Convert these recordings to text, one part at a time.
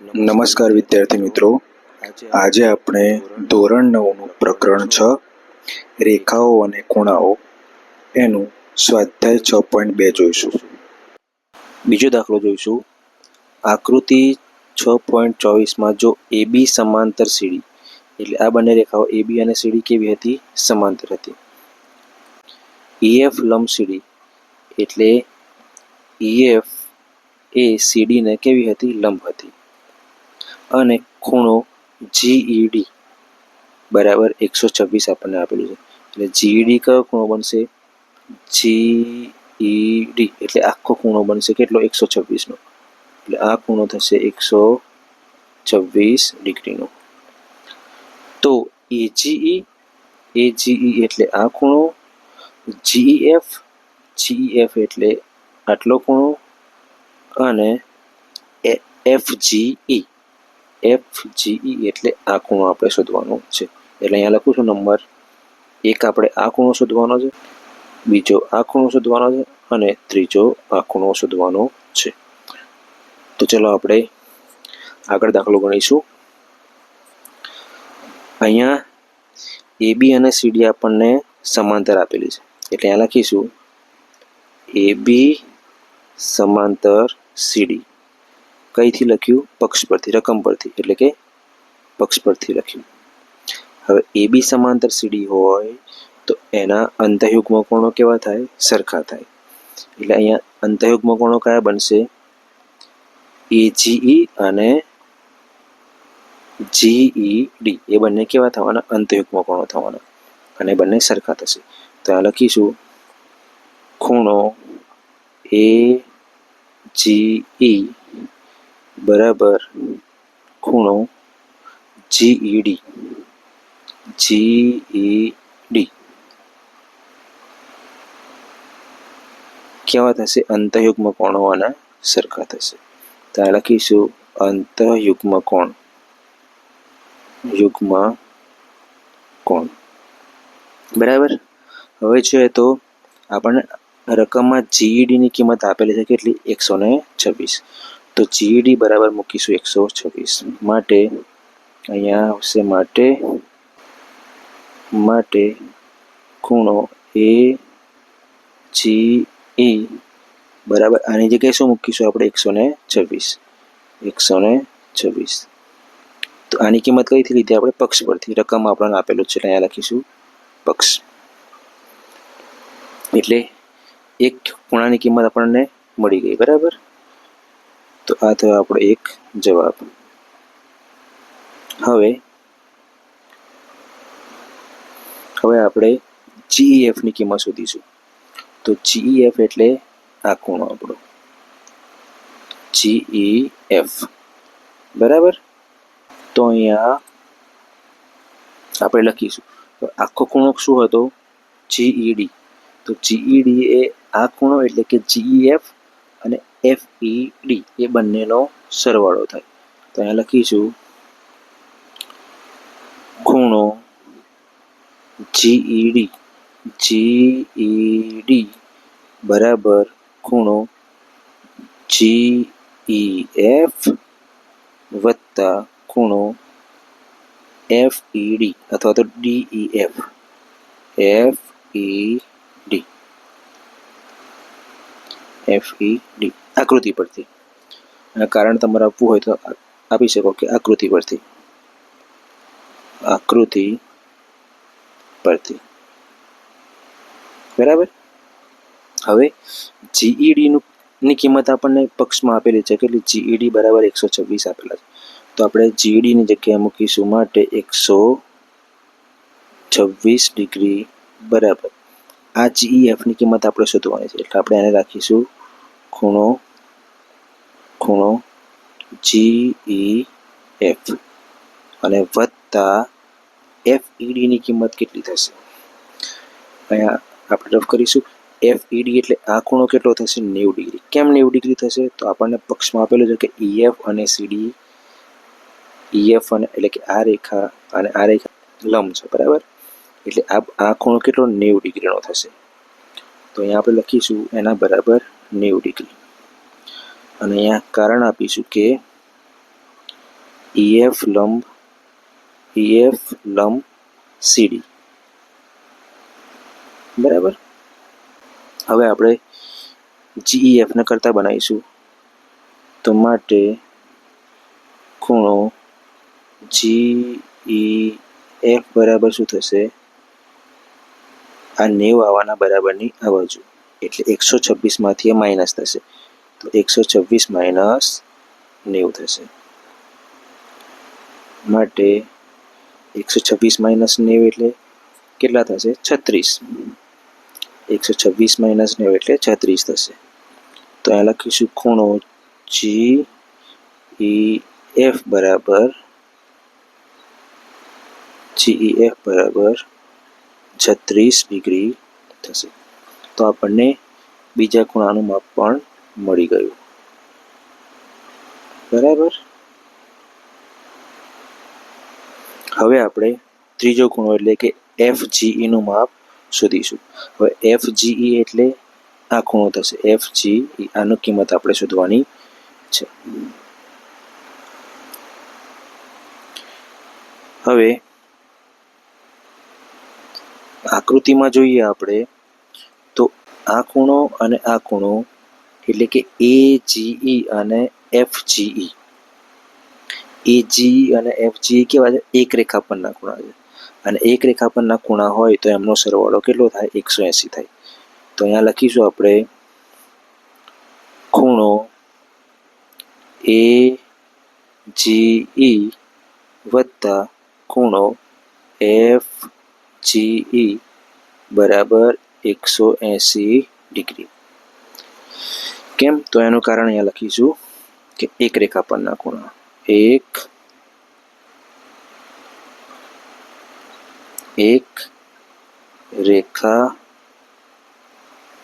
નમસ્કાર વિદ્યાર્થી મિત્રો. આજે આપણે ધોરણ નવનું પ્રકરણ છ, રેખાઓ અને ખૂણાઓ એનું સ્વાધ્યાય છ પોઈન્ટ બે જોઈશું. બીજો દાખલો જોઈશું. આકૃતિ છ પોઈન્ટ ચોવીસમાં જો એ બી સમાંતર સીડી, એટલે આ બંને રેખાઓ એ બી અને સીડી કેવી હતી? સમાંતર હતી. ઈએફ લંબ સીડી, એટલે ઈએફ એ સીડીને કેવી હતી? લંબ હતી. અને ખૂણો જીઈડી બરાબર એકસો છવ્વીસ આપણને આપેલું છે. એટલે જીઈડી કયો ખૂણો બનશે? જીઈડી એટલે આખો ખૂણો બનશે કેટલો? એકસો છવ્વીસનો. એટલે આ ખૂણો થશે એકસો છવ્વીસ ડિગ્રીનો. તો એજીઈ એજીઈ એટલે આ ખૂણો જીઈએફ જીઈએફ એટલે આટલો ખૂણો અને એફજીઈ એફજીઈ એટલે આ ખૂણો આપણે શોધવાનો છે. એટલે અહીંયા લખું છું નંબર. એક આપણે આ ખૂણો શોધવાનો છે, બીજો આ ખૂણો શોધવાનો છે અને ત્રીજો આ ખૂણો શોધવાનો છે. તો ચલો આપણે આગળ દાખલો ગણીશું. અહીંયા એ બી અને સીડી આપણને સમાંતર આપેલી છે. એટલે અહીંયા લખીશું એ બી સમાંતર સીડી કઈથી લખ્યું? પક્ષ પરથી, રકમ પરથી, એટલે કે પક્ષ પરથી લખ્યું. હવે એ બી સમાંતર સીડી હોય તો એના અંતયુગ્મ કોણો કેવા થાય? સરખા થાય. એટલે અહીંયા અંતયુગ્મ કોણો કયા બનશે? એજીઈ અને જીઈડી એ બંને કેવા થવાના? અંતયુગ્મ કોણો થવાના. અને બંને સરખા થશે. તો આ લખીશું. ખૂણો એ જીઈ બરાબર ખૂણો જીઈડી જીઈડી કેવા થશે? અંતયુગ્મ કોણો હોવાના સરખા થશે. તો આ લખીશું અંતયુગ્મ કોણ. યુગ્મ કોણ. બરાબર? હવે જોઈએ તો આપણને રકમમાં જીઈડીની કિંમત આપેલી છે કેટલી? એકસો ને છવ્વીસ. તો જીડી બરાબર મૂકીશું એકસો છવ્વીસ. માટે અહીંયા આવશે માટે માટે ખૂણો એ જી એ બરાબર, આની જગ્યાએ શું મૂકીશું આપણે? એકસો ને છવ્વીસ. એકસો ને છવ્વીસ. તો આની કિંમત કઈથી લીધી આપણે? પક્ષ પરથી. રકમ આપણને આપેલું છે અહીંયા લખીશું પક્ષ. એટલે એક ખૂણાની કિંમત આપણને મળી ગઈ, બરાબર? તો આ થયો આપણો એક જવાબ. હવે હવે આપણે જીઈએફની કિંમત શોધીશું. તો જીઈએફ એટલે આ ખૂણો આપણો. જીઈએફ બરાબર? તો અહીંયા આપણે લખીશું. તો આખો ખૂણો શું હતો? જીઈડી તો જીઈડી એ આ ખૂણો એટલે કે જીઈએફ અને એફઈડી એ બંનેનો સરવાળો થાય. તો અહીંયા લખીશું. ખૂણો જીઈડી જીઈડી બરાબર ખૂણો જીઈએફ વત્તા ખૂણો એફ ડી અથવા તો DE F D F D આકૃતિ પરથી. અને કારણ તમારે આપવું હોય તો આપી શકો કે આકૃતિ પરથી. આકૃતિ પરથી. બરાબર? હવે જીઈડીનું ની કિંમત આપણને પક્ષમાં આપેલી છે. કેટલી? જીઈડી બરાબર એકસો છવ્વીસ આપેલા છે. તો આપણે જીઈડીની જગ્યાએ મૂકીશું માટે એકસો છવ્વીસ ડિગ્રી બરાબર. આ જીઈએફની કિંમત આપણે શોધવાની છે. એટલે આપણે એને રાખીશું ખૂણો ખૂણો જીઈ એફ અને વત્તા એફ ઈડીની કિંમત કેટલી થશે અહીંયા આપણે રફ કરીશું. એફ ઈડી એટલે આ ખૂણો કેટલો થશે? નેવું ડિગ્રી. કેમ નેવું ડિગ્રી થશે? તો આપણને પક્ષમાં આપેલું છે કે ઈએફ અને સીડી ઈએફ અને, એટલે કે આ રેખા અને આ રેખા લંબ છે, બરાબર? એટલે આ આ ખૂણો કેટલો? નેવું ડિગ્રીનો થશે. તો અહીંયા આપણે લખીશું એના બરાબર નેવું ડિગ્રી અને અહીંયા કારણ આપીશું કે ઈએફ લંબ ઈએફ લંબ સીડી બરાબર? હવે આપણે જીઈએફને કરતા બનાવીશું. તો માટે ખૂણો જી એફ બરાબર શું થશે? આ નેવ આવવાના બરાબરની આ બાજુ એટલે એકસો છવ્વીસમાંથી એ માઇનસ થશે. તો એકસો છવ્વીસ માઇનસ નેવું થશે. માટે એકસો છવ્વીસ માઇનસ નેવું એટલે કેટલા થશે? છત્રીસ. એકસો છવ્વીસ માઇનસ નેવું એટલે છત્રીસ થશે. તો અહીંયા લખીશું ખૂણો જી ઈ એફ બરાબર જી એફ બરાબર છત્રીસ ડિગ્રી થશે. તો આપણને બીજા ખૂણાનું માપ પણ મળી ગયું. બરાબર? હવે આપણે ત્રીજો ખૂણો એટલે કે એફનું માપ શોધીશું. હવે એફ એટલે આ ખૂણો થશે. એફ જી આનું કિંમત આપણે શોધવાની છે. હવે આકૃતિમાં જોઈએ આપણે આ ખૂણો અને આ ખૂણો એટલે કે એ જીઈ અને F G E A G E અને એફ જી કેવા છે? એક રેખા પરના ખૂણા છે. અને એક રેખા પરના ખૂણા હોય તો એમનો સરવાળો કેટલો થાય? એકસો એંસી થાય. તો અહીંયા લખીશું આપણે ખૂણો એ જીઈ વત્તા ખૂણો એફ જીઈ બરાબર એકસો એંસી ડિગ્રી. કેમ? તો એનું કારણ અહીંયા લખીશું કે એક રેખા પરના ખૂણા. એક એક રેખા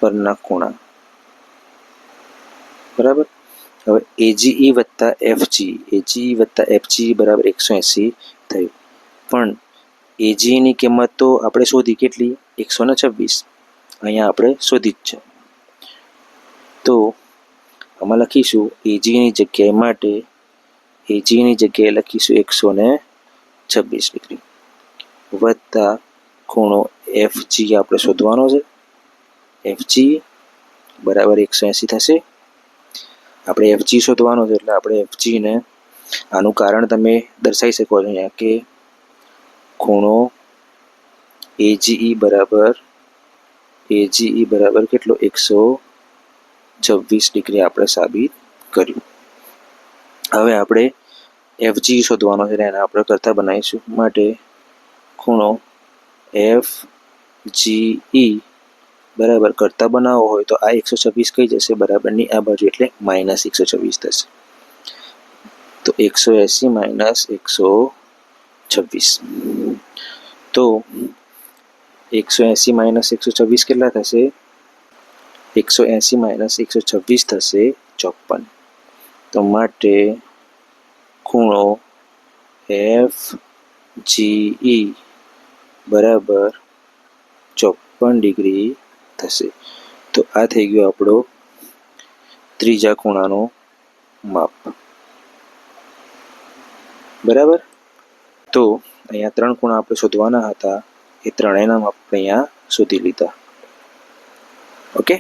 પરના ખૂણા. બરાબર? હવે એજીઈ વત્તા એફજી. એજીઈ વત્તા એફજી બરાબર એકસો એંસી થયું. પણ એજીની કિંમત તો આપણે શોધી કેટલી? એકસો ને છવ્વીસ. અહીંયા આપણે શોધી જ છે. તો આમાં લખીશું એજીની જગ્યાએ માટે એજીની જગ્યાએ લખીશું એકસો ને છવ્વીસ ડિગ્રી. વત્તા ખૂણો એફ જી આપણે શોધવાનો છે. એફ જી બરાબર એકસો એંસી થશે. આપણે એફ જી શોધવાનો છે એટલે આપણે એફ જીને આનું કારણ તમે દર્શાવી શકો છો અહીંયા કે ખૂણો એજીઈ બરાબર એજીઈ બરાબર કેટલો? એકસો છવ્વીસ ડિગ્રી આપણે સાબિત કર્યું. હવે આપણે એફજી શોધવાનો છે એને આપણે કરતા બનાવીશું. માટે ખૂણો એફ જીઈ બરાબર કરતા બનાવવો હોય તો આ એકસો છવ્વીસ કઈ જશે? બરાબરની આ બાજુ એટલે માઇનસ એકસો છવ્વીસ થશે. તો એકસો એંસી માઇનસ એકસો છવ્વીસ. તો એકસો એંસી માઇનસ એકસો છવ્વીસ કેટલા થશે? એકસો એંસી માઇનસ એકસો છવ્વીસ થશે ચોપન તો માટે ખૂણો એફ જીઈ બરાબર ચોપન ડિગ્રી થશે. તો આ થઈ ગયો આપણો ત્રીજા ખૂણાનો માપ. બરાબર? તો અહીંયા ત્રણ ખૂણા આપણે શોધવાના હતા. એ ત્રણેયના માપ આપણે અહીંયા શોધી લીધા. ઓકે